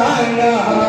தாயா